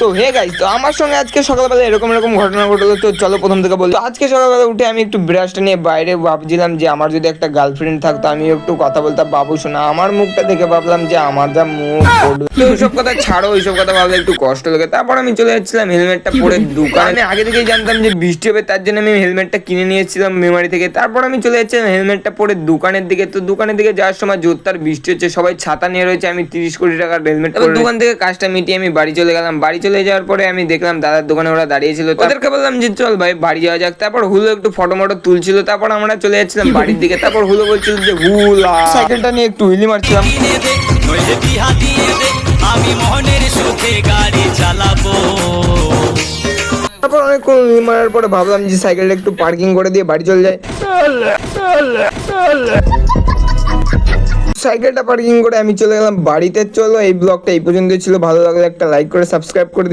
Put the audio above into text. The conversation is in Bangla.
তো হে গাইস তো আমার সঙ্গে আজকে সকালবেলা এরকম এরকম ঘটনা ঘটলো তো চলো প্রথম থেকে বলি। আজকে সকালবেলা উঠে আমি একটু ব্রাশটা নিয়ে বাইরে ভাবছিলাম যে আমার যদি একটা গার্লফ্রেন্ড থাকতো আমি একটু কথা বলতাম বাবু শোনা। আমার মুখটা দেখে ভাবলাম যে আমার যা মুখ। তো ওইসব কথা ছাড়ো ওইসব কথা ভাবলে একটু কষ্ট লাগে। তারপর আমি চলে যাচ্ছিলাম হেলমেটটা পরে দোকানে। আমি আগে থেকেই জানতাম যে বৃষ্টি হবে তার জন্য আমি হেলমেটটা কিনে নিয়েছিলাম মেমারি থেকে। তারপর আমি চলে যাচ্ছিলাম হেলমেটটা পরে দোকানের দিকে। তো দোকানের দিকে যাওয়ার সময় জোরদার বৃষ্টি হচ্ছে সবাই ছাতা নিয়ে রয়েছে আমি তিরিশ কোটি টাকার হেলমেট পরে দোকান থেকে কাজটা মিটিয়ে আমি বাড়ি চলে গেলাম। বাড়ি চলে যাওয়ার পরে আমি দেখলাম দাদার দোকানে ওরা দাঁড়িয়ে ছিল তাদেরকে বললাম যে চল ভাই বাড়ি যাওয়া যাক। তারপর হুলো একটু ফটো মটো তুলছিল। তারপর আমরা চলে যাচ্ছিলাম বাড়ির দিকে। তারপর হুলো বলছিল যে হুলা সাইকেলটা নিয়ে একটু হুইলি মারছিলাম। আমি মোহনের সুখে গাড়ি অনেকক্ষণ হুইলি মারার পরে ভাবলাম যে সাইকেলটা একটু পার্কিং করে দিয়ে বাড়ি চলে যায় সাইকেলটা পার্কিং করে আমি চলে গেলাম বাড়িতে। চলো এই ব্লগটা এই পর্যন্ত ছিল। ভালো লাগলে একটা লাইক করে সাবস্ক্রাইব করে।